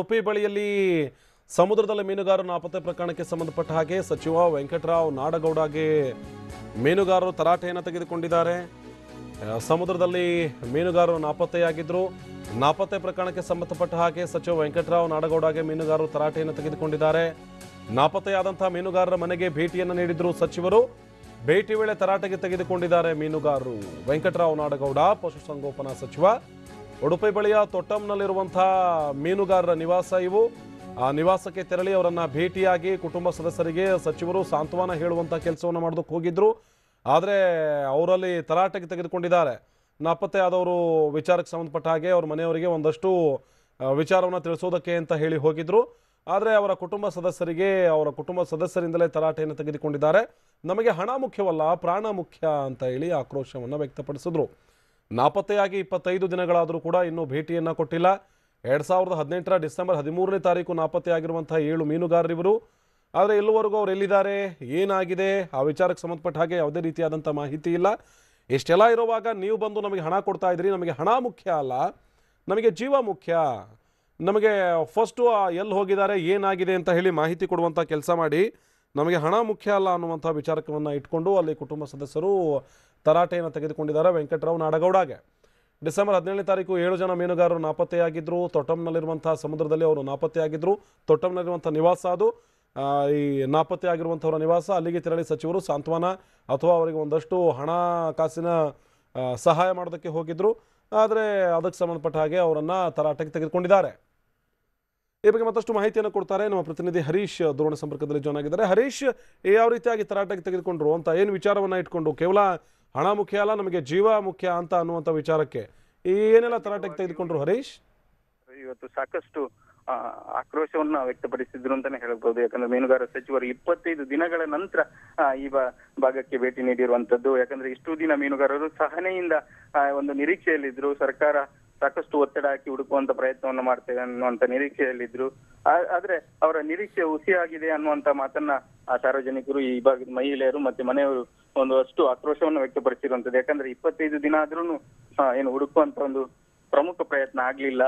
ಉಡುಪಿ ಬಳಿಯಲ್ಲಿ ಸಮುದ್ರದಲ್ಲಿ ಮೀನುಗಾರರು ನಾಪತ್ತೆ ಪ್ರಕರಣಕ್ಕೆ ಸಂಬಂಧಪಟ್ಟ ಹಾಗೆ ಸಚಿವ ವೆಂಕಟರಾವ್ ನಾಡಗೌಡಗೆ ಮೀನುಗಾರರು ತರಾಟೆಯನ್ನು ತೆಗೆದುಕೊಂಡಿದ್ದಾರೆ. ಸಮುದ್ರದಲ್ಲಿ ಮೀನುಗಾರರು ನಾಪತ್ತೆಯಾಗಿದ್ದರು ನಾಪತ್ತೆ ಪ್ರಕರಣಕ್ಕೆ ಸಂಬಂಧಪಟ್ಟ ಹಾಗೆ ಸಚಿವ ವೆಂಕಟರಾವ್ ನಾಡಗೌಡಗೆ ಮೀನುಗಾರರು ತರಾಟೆಯನ್ನು ತೆಗೆದುಕೊಂಡಿದ್ದಾರೆ. ನಾಪತ್ತೆಯಾದಂಥ ಮೀನುಗಾರರ ಮನೆಗೆ ಭೇಟಿಯನ್ನು ನೀಡಿದ್ರು ಸಚಿವರು. ಭೇಟಿ ವೇಳೆ ತರಾಟೆಗೆ ತೆಗೆದುಕೊಂಡಿದ್ದಾರೆ ಮೀನುಗಾರರು. ವೆಂಕಟರಾವ್ ನಾಡಗೌಡ, ಪಶುಸಂಗೋಪನಾ ಸಚಿವ ಉಡುಪಿ ಬಳಿಯ ತೊಟ್ಟಂನಲ್ಲಿರುವಂತಹ ಮೀನುಗಾರರ ನಿವಾಸ ಇವು. ಆ ನಿವಾಸಕ್ಕೆ ತೆರಳಿ ಅವರನ್ನ ಭೇಟಿಯಾಗಿ ಕುಟುಂಬ ಸದಸ್ಯರಿಗೆ ಸಚಿವರು ಸಾಂತ್ವನ ಹೇಳುವಂತ ಕೆಲಸವನ್ನು ಮಾಡೋದಕ್ಕೆ ಹೋಗಿದ್ರು ಆದರೆ ಅವರಲ್ಲಿ ತರಾಟೆಗೆ ತೆಗೆದುಕೊಂಡಿದ್ದಾರೆ. ನಾಪತ್ತೆ ಆದವರು ವಿಚಾರಕ್ಕೆ ಸಂಬಂಧಪಟ್ಟ ಹಾಗೆ ಅವ್ರ ಮನೆಯವರಿಗೆ ಒಂದಷ್ಟು ವಿಚಾರವನ್ನು ತಿಳಿಸೋದಕ್ಕೆ ಅಂತ ಹೇಳಿ ಹೋಗಿದ್ರು. ಆದರೆ ಅವರ ಕುಟುಂಬ ಸದಸ್ಯರಿಗೆ, ಅವರ ಕುಟುಂಬ ಸದಸ್ಯರಿಂದಲೇ ತರಾಟೆಯನ್ನು ತೆಗೆದುಕೊಂಡಿದ್ದಾರೆ. ನಮಗೆ ಹಣ ಮುಖ್ಯವಲ್ಲ, ಪ್ರಾಣ ಮುಖ್ಯ ಅಂತ ಹೇಳಿ ಆಕ್ರೋಶವನ್ನು ವ್ಯಕ್ತಪಡಿಸಿದ್ರು. ನಾಪತ್ತೆಯಾಗಿ ಇಪ್ಪತ್ತೈದು ದಿನಗಳಾದರೂ ಕೂಡ ಇನ್ನೂ ಭೇಟಿಯನ್ನು ಕೊಟ್ಟಿಲ್ಲ. ಎರಡು ಸಾವಿರದ ಹದಿನೆಂಟರ ಡಿಸೆಂಬರ್ ಹದಿಮೂರನೇ ತಾರೀಕು ನಾಪತ್ತೆಯಾಗಿರುವಂತಹ ಏಳು ಮೀನುಗಾರರಿವರು. ಆದರೆ ಇಲ್ಲಿವರೆಗೂ ಅವರು ಎಲ್ಲಿದ್ದಾರೆ? ಏನಾಗಿದೆ? ಆ ವಿಚಾರಕ್ಕೆ ಸಂಬಂಧಪಟ್ಟ ಹಾಗೆ ಯಾವುದೇ ರೀತಿಯಾದಂಥ ಮಾಹಿತಿ ಇಲ್ಲ. ಇಷ್ಟೆಲ್ಲ ಇರುವಾಗ ನೀವು ಬಂದು ನಮಗೆ ಹಣ ಕೊಡ್ತಾ ಇದ್ದೀರಿ ನಮಗೆ ಹಣ ಮುಖ್ಯ ಅಲ್ಲ. ನಮಗೆ ಜೀವ ಮುಖ್ಯ. ನಮಗೆ ಫಸ್ಟು ಎಲ್ಲಿ ಹೋಗಿದ್ದಾರೆ? ಏನಾಗಿದೆ ಅಂತ ಹೇಳಿ ಮಾಹಿತಿ ಕೊಡುವಂಥ ಕೆಲಸ ಮಾಡಿ. ನಮಗೆ ಹಣ ಮುಖ್ಯ ಅಲ್ಲ ಅನ್ನುವಂಥ ವಿಚಾರಕವನ್ನು ಇಟ್ಕೊಂಡು ಅಲ್ಲಿ ಕುಟುಂಬ ಸದಸ್ಯರು ತರಾಟೆಯನ್ನು ತೆಗೆದುಕೊಂಡಿದ್ದಾರೆ ವೆಂಕಟರಾವ್ ನಾಡಗೌಡಗೆ. ಡಿಸೆಂಬರ್ ಹದಿನೇಳನೇ ತಾರೀಕು ಏಳು ಜನ ಮೀನುಗಾರರು ನಾಪತ್ತೆಯಾಗಿದ್ದರು ತೊಟ್ಟಂನಲ್ಲಿರುವಂಥ ಸಮುದ್ರದಲ್ಲಿ ಅವರು ನಾಪತ್ತೆಯಾಗಿದ್ದರು ತೊಟ್ಟಂನಲ್ಲಿರುವಂಥ ನಿವಾಸ ಅದು. ಈ ನಾಪತ್ತೆ ಆಗಿರುವಂಥವರ ನಿವಾಸ, ಅಲ್ಲಿಗೆ ತೆರಳಿ ಸಚಿವರು ಸಾಂತ್ವನ ಅಥವಾ ಅವರಿಗೆ ಒಂದಷ್ಟು ಹಣಕಾಸಿನ ಸಹಾಯ ಮಾಡೋದಕ್ಕೆ ಹೋಗಿದ್ರು. ಆದರೆ ಅದಕ್ಕೆ ಸಂಬಂಧಪಟ್ಟ ಹಾಗೆ ಅವರನ್ನು ತರಾಟೆಗೆ ತೆಗೆದುಕೊಂಡಿದ್ದಾರೆ. ಈ ಬಗ್ಗೆ ಮತ್ತಷ್ಟು ಮಾಹಿತಿಯನ್ನು ಕೊಡ್ತಾರೆ ನಮ್ಮ ಪ್ರತಿನಿಧಿ ಹರೀಶ್ ದೂರವಾಣಿ ಸಂಪರ್ಕದಲ್ಲಿ ಜಾಯ್ನ್ ಆಗಿದ್ದಾರೆ. ಹರೀಶ್ ಯಾವ ರೀತಿಯಾಗಿ ತರಾಟೆಗೆ ತೆಗೆದುಕೊಂಡ್ರು ಅಂತ ಏನು ವಿಚಾರವನ್ನ ಇಟ್ಕೊಂಡು, ಕೇವಲ ಹಣ ಮುಖ್ಯ ಅಲ್ಲ, ನಮಗೆ ಜೀವ ಮುಖ್ಯ ಅಂತ ಅನ್ನುವಂಥ ವಿಚಾರಕ್ಕೆ ಏನೆಲ್ಲ ತರಾಟೆಗೆ ತೆಗೆದುಕೊಂಡ್ರು ಹರೀಶ್? ಇವತ್ತು ಸಾಕಷ್ಟು ಆಕ್ರೋಶವನ್ನ ವ್ಯಕ್ತಪಡಿಸಿದ್ರು ಅಂತಾನೆ ಹೇಳ್ಬೋದು. ಯಾಕಂದ್ರೆ ಮೀನುಗಾರ ಸಚಿವರು ಇಪ್ಪತ್ತೈದು ದಿನಗಳ ನಂತರ ಈ ಭಾಗಕ್ಕೆ ಭೇಟಿ ನೀಡಿರುವಂತದ್ದು. ಯಾಕಂದ್ರೆ ಇಷ್ಟು ದಿನ ಮೀನುಗಾರರು ಸಹನೆಯಿಂದ ಒಂದು ನಿರೀಕ್ಷೆಯಲ್ಲಿದ್ರು. ಸರ್ಕಾರ ಸಾಕಷ್ಟು ಒತ್ತಡ ಹಾಕಿ ಹುಡುಕುವಂತ ಪ್ರಯತ್ನವನ್ನು ಮಾಡ್ತೇವೆ ಅನ್ನುವಂತ ನಿರೀಕ್ಷೆಯಲ್ಲಿದ್ರು. ಆದ್ರೆ ಅವರ ನಿರೀಕ್ಷೆ ಹುಸಿಯಾಗಿದೆ ಅನ್ನುವಂತ ಮಾತನ್ನ ಆ ಸಾರ್ವಜನಿಕರು ಈ ಭಾಗದ ಮಹಿಳೆಯರು ಮತ್ತೆ ಮನೆಯವರು ಒಂದು ಅಷ್ಟು ಆಕ್ರೋಶವನ್ನು ವ್ಯಕ್ತಪಡಿಸಿರುವಂತದ್ದು. ಯಾಕಂದ್ರೆ ಇಪ್ಪತ್ತೈದು ದಿನ ಆದ್ರೂ ಏನು ಹುಡುಕುವಂತ ಒಂದು ಪ್ರಮುಖ ಪ್ರಯತ್ನ ಆಗ್ಲಿಲ್ಲ.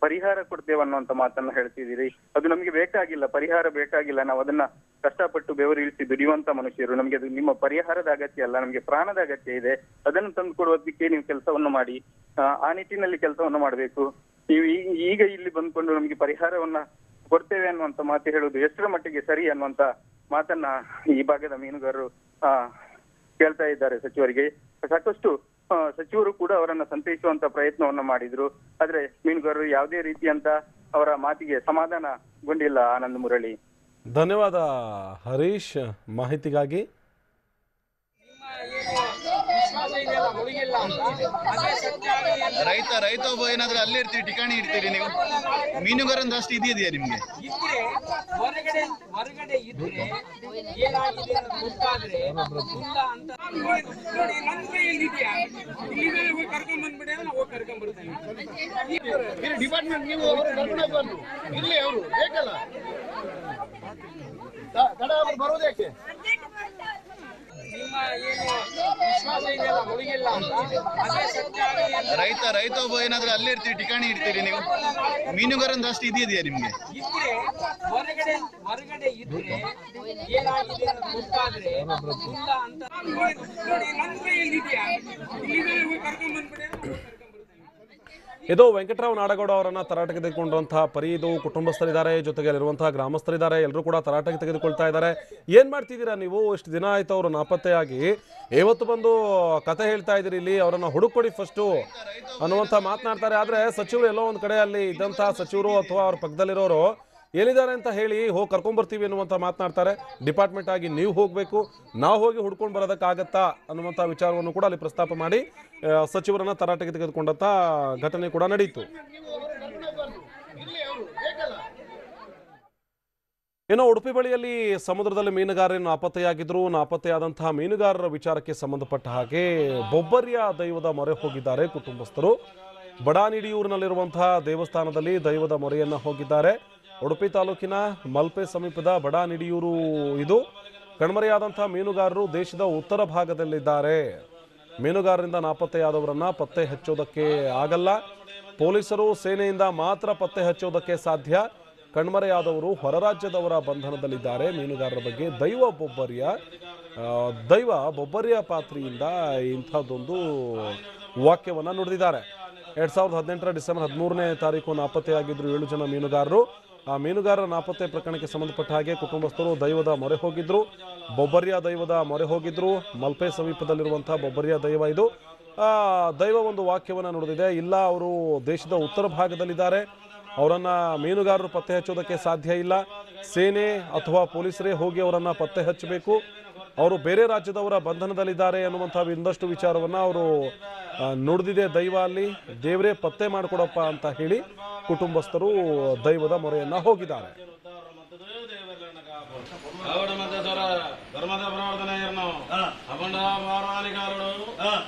ಪರಿಹಾರ ಕೊಡ್ತೇವೆ ಅನ್ನುವಂತ ಮಾತನ್ನ ಹೇಳ್ತಿದ್ದೀರಿ. ಅದು ನಮಗೆ ಬೇಕಾಗಿಲ್ಲ ಪರಿಹಾರ ಬೇಕಾಗಿಲ್ಲ. ನಾವು ಅದನ್ನ ಕಷ್ಟಪಟ್ಟು ಬೆವರು ಇಳಿಸಿ ದುಡಿಯುವಂತ ಮನುಷ್ಯರು. ನಮಗೆ ಅದು ನಿಮ್ಮ ಪರಿಹಾರದ ಅಗತ್ಯ ಅಲ್ಲ ನಮಗೆ ಪ್ರಾಣದ ಅಗತ್ಯ ಇದೆ. ಅದನ್ನು ತಂದು ಕೊಡುವುದಕ್ಕೆ ನೀವು ಕೆಲಸವನ್ನು ಮಾಡಿ. ಆ, ನಿಟ್ಟಿನಲ್ಲಿ ಕೆಲಸವನ್ನು ಮಾಡಬೇಕು. ನೀವು ಈಗ ಇಲ್ಲಿ ಬಂದ್ಕೊಂಡು ನಮಗೆ ಪರಿಹಾರವನ್ನ ಕೊಡ್ತೇವೆ ಅನ್ನುವಂತ ಮಾತು ಹೇಳುವುದು ಎಷ್ಟರ ಮಟ್ಟಿಗೆ ಸರಿ ಅನ್ನುವಂತ ಮಾತನ್ನ ಈ ಭಾಗದ ಮೀನುಗಾರರು ಕೇಳ್ತಾ ಇದ್ದಾರೆ ಸಚಿವರಿಗೆ. ಸಾಕಷ್ಟು ಸಚಿವರು ಕೂಡ ಅವರನ್ನ ಸಂತೈಸುವಂತ ಪ್ರಯತ್ನವನ್ನ ಮಾಡಿದ್ರು. ಆದ್ರೆ ಮೀನುಗಾರರು ಯಾವುದೇ ರೀತಿಯಂತ ಅವರ ಮಾತಿಗೆ ಸಮಾಧಾನಗೊಂಡಿಲ್ಲ ಆನಂದ್ ಮುರಳಿ. ಧನ್ಯವಾದ ಹರೀಶ್ ಮಾಹಿತಿಗಾಗಿ. ರೈತ ರೈತ ಒಬ್ಬ ಏನಾದ್ರೂ ಅಲ್ಲಿ ಇರ್ತೀರಿ ಠಿಕಾಣಿ ಇರ್ತೀರಿ ನೀವು? ಮೀನುಗಾರಂದ್ರೆ ಅಷ್ಟು ಇದೆಯಾ ನಿಮ್ಗೆ? ಹೊರಗಡೆ ಹೊರಗಡೆ ಇದ್ರೆ ಏನಾಗಿದೆ ಅಂತ ಗೊತ್ತಾದ್ರೆ ಇಲ್ಲ ಅಂತ ನೋಡಿ ನನ್ ಕೈಯಲ್ಲಿ ಇದೆಯಾ ಇಲ್ಲಿಂದ ಹೋಗಿ ಕರ್ಕೊಂಡ್ ಬಂದ್ಬಿಡಿ ನಾವು ಹೋಗಿ ಕರ್ಕೊಂಡ್ ಬರ್ತೀವಿ ಡಿಪಾರ್ಟ್ಮೆಂಟ್ ನೀವು ಅವರು ಕರ್ಕೊಂಡು ಹೋಗ್ಬಾರ್ದು ಇಲ್ಲಿ ಅವರು, ಬೇಕಲ್ಲ? ತಡ ಅವ್ರು ಬರೋದೇಕೆ ರೈತ ರೈತ ಒಬ್ಬ ಏನಾದ್ರೂ ಅಲ್ಲೇ ಇರ್ತೀರಿ ಠಿಕಾಣಿ ಇಡ್ತೀರಿ ನೀವು? ಮೀನುಗಾರನ್ ಅಷ್ಟು ಇದೆಯಾ ನಿಮ್ಗೆ? ಹೊರಗಡೆ ಹೊರಗಡೆ ಇದ್ರೆ ಏನಾಗಿದೆ ಅಂತ ಗೊತ್ತಾದ್ರೆ ಇಲ್ಲ ಅಂತ. ನೋಡಿ ನನ್ನ ಕೈಯಲ್ಲಿ ಇದೆಯಾ ಕರ್ಕೊಂಡ್ ಬಂದ್ಬಿಡಿ ನಾವು ಹೋಗಿ ಕರ್ಕೊಂಡ್ ಬರ್ತೀವಿ ಇದು ವೆಂಕಟರಾವ್ ನಾಡಗೌಡ ಅವರನ್ನ ತರಾಟೆಗೆ ತೆಗೆದುಕೊಂಡಂತಹ ಪರಿ. ಇದು ಕುಟುಂಬಸ್ಥರಿದ್ದಾರೆ ಜೊತೆಗೆ ಅಲ್ಲಿರುವಂತಹ ಗ್ರಾಮಸ್ಥರಿದ್ದಾರೆ ಎಲ್ಲರೂ ಕೂಡ ತರಾಟೆಗೆ ತೆಗೆದುಕೊಳ್ತಾ ಇದ್ದಾರೆ. ಏನು ಮಾಡ್ತಿದ್ದೀರಾ ನೀವು? ಇಷ್ಟು ದಿನ ಆಯಿತು ಅವರು ನಾಪತ್ತೆಯಾಗಿ ಇವತ್ತು ಬಂದು ಕತೆ ಹೇಳ್ತಾ ಇದ್ದೀರಿ ಇಲ್ಲಿ, ಅವರನ್ನು ಹುಡುಕೊಡಿ ಫಸ್ಟು ಅನ್ನುವಂಥ ಮಾತನಾಡ್ತಾರೆ. ಆದ್ರೆ ಸಚಿವರು ಎಲ್ಲೋ ಒಂದು ಕಡೆ ಅಲ್ಲಿ ಇದ್ದಂಥ ಸಚಿವರು ಅಥವಾ ಅವ್ರ ಪಕ್ಕದಲ್ಲಿರೋರು ಎಲ್ಲಿದ್ದಾರೆ ಅಂತ ಹೇಳಿ ಹೋಗಿ ಕರ್ಕೊಂಬರ್ತೀವಿ ಅನ್ನುವಂಥ ಮಾತನಾಡ್ತಾರೆ. ಡಿಪಾರ್ಟ್ಮೆಂಟ್ ಆಗಿ ನೀವು ಹೋಗಬೇಕು. ನಾವು ಹೋಗಿ ಹುಡ್ಕೊಂಡು ಬರೋದಕ್ಕಾಗತ್ತಾ ಅನ್ನುವಂಥ ವಿಚಾರವನ್ನು ಕೂಡ ಅಲ್ಲಿ ಪ್ರಸ್ತಾಪ ಮಾಡಿ ಸಚಿವರನ್ನ ತರಾಟೆಗೆ ತೆಗೆದುಕೊಂಡಂಥ ಘಟನೆ ಕೂಡ ನಡೆಯಿತು ಇನ್ನು ಉಡುಪಿ ಬಳಿಯಲ್ಲಿ ಸಮುದ್ರದಲ್ಲಿ ಮೀನುಗಾರರನ್ನು ನಾಪತ್ತೆಯಾಗಿದ್ರು ನಾಪತ್ತೆಯಾದಂತಹ ಮೀನುಗಾರರ ವಿಚಾರಕ್ಕೆ ಸಂಬಂಧಪಟ್ಟ ಹಾಗೆ ಬೊಬ್ಬರಿಯ ದೈವದ ಮೊರೆ ಹೋಗಿದ್ದಾರೆ ಕುಟುಂಬಸ್ಥರು. ಬಡಾನಿಡಿಯೂರಿನಲ್ಲಿರುವಂತಹ ದೇವಸ್ಥಾನದಲ್ಲಿ ದೈವದ ಮೊರೆಯನ್ನು ಹೋಗಿದ್ದಾರೆ. ಉಡುಪಿ ತಾಲೂಕಿನ ಮಲ್ಪೆ ಸಮೀಪದ ಬಡಾನಿಡಿಯೂರು ಇದು. ಕಣ್ಮರೆಯಾದಂತಹ ಮೀನುಗಾರರು ದೇಶದ ಉತ್ತರ ಭಾಗದಲ್ಲಿದ್ದಾರೆ. ಮೀನುಗಾರರಿಂದ ನಾಪತ್ತೆಯಾದವರನ್ನ ಪತ್ತೆ ಹಚ್ಚೋದಕ್ಕೆ ಆಗಲ್ಲ. ಪೊಲೀಸರು ಸೇನೆಯಿಂದ ಮಾತ್ರ ಪತ್ತೆ ಹಚ್ಚೋದಕ್ಕೆ ಸಾಧ್ಯ. ಕಣ್ಮರೆಯಾದವರು ಹೊರ ರಾಜ್ಯದವರ ಬಂಧನದಲ್ಲಿದ್ದಾರೆ. ಮೀನುಗಾರರ ಬಗ್ಗೆ ದೈವ ಬೊಬ್ಬರಿಯ ದೈವ ಬೊಬ್ಬರಿಯ ಪಾತ್ರಿಯಿಂದ ಇಂಥದ್ದೊಂದು ವಾಕ್ಯವನ್ನು ನುಡಿದಿದ್ದಾರೆ. ಎರಡ್ ಸಾವಿರದ ಹದಿನೆಂಟರ ಡಿಸೆಂಬರ್ ಹದಿಮೂರನೇ ತಾರೀಕು ನಾಪತ್ತೆಯಾಗಿದ್ದರು ಏಳು ಜನ ಮೀನುಗಾರರು. ಆ ಮೀನುಗಾರರ ನಾಪತ್ತೆ ಪ್ರಕರಣಕ್ಕೆ ಸಂಬಂಧಪಟ್ಟ ಹಾಗೆ ಕುಟುಂಬಸ್ಥರು ದೈವದ ಮೊರೆ ಹೋಗಿದ್ರು. ಬೊಬ್ಬರಿಯ ದೈವದ ಮೊರೆ ಹೋಗಿದ್ರು. ಮಲ್ಪೆ ಸಮೀಪದಲ್ಲಿರುವಂತಹ ಬೊಬ್ಬರಿಯ ದೈವ ಇದು. ಆ, ದೈವ ಒಂದು ವಾಕ್ಯವನ್ನು ನುಡಿದಿದೆ. ಇಲ್ಲ, ಅವರು ದೇಶದ ಉತ್ತರ ಭಾಗದಲ್ಲಿದ್ದಾರೆ. ಅವರನ್ನ ಮೀನುಗಾರರು ಪತ್ತೆ ಹಚ್ಚೋದಕ್ಕೆ ಸಾಧ್ಯ ಇಲ್ಲ. ಸೇನೆ ಅಥವಾ ಪೊಲೀಸರೇ ಹೋಗಿ ಅವರನ್ನ ಪತ್ತೆ ಹಚ್ಚಬೇಕು. ಅವರು ಬೇರೆ ರಾಜ್ಯದವರ ಬಂಧನದಲ್ಲಿದ್ದಾರೆ ಅನ್ನುವಂಥ ಇನ್ನಷ್ಟು ವಿಚಾರವನ್ನ ಅವರು ನುಡಿದಿದೆ ದೈವ ಅಲ್ಲಿ. ದೇವರೇ ಪತ್ತೆ ಮಾಡಿಕೊಡಪ್ಪ ಅಂತ ಹೇಳಿ ಕುಟುಂಬಸ್ಥರು ದೈವದ ಮೊರೆಯನ್ನು ಹೋಗಿದ್ದಾರೆ. ಧರ್ಮದ ಪ್ರವರ್ತನೆಯನ್ನು ಅಖಂಡ ಮಾರಾಲಿಕಾರಡು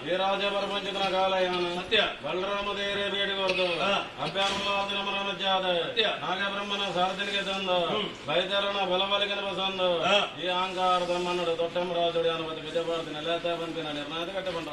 ಈ ರಾಜ ಪರಮಂಚಿತನ ಕಾಲಯನ ಸತ್ಯ. ಬಲರಾಮ ದೇವರೇ ಬೇಡಿಕೊರದು ಅಭ್ಯಾಸಾದ ನಾಗಬ್ರಹ್ಮನ ಸಾರ್ವಜನಿಗೆ ತಂದು ಬೈದರಣ ಬಲಬಲಿಗನ ಬಸಂದು ಈ ಅಹಂಕಾರ ಧರ್ಮನಡು ತೊಟ್ಟಂ ರಾಜುಡಿ ಅನುಮತಿ ವಿಜಯಪಾರ್ತಿನ ಲೇತ ಬಂಪಿನ ನಿರ್ಣಾಯದ ಕಟ್ಟಬಂಡ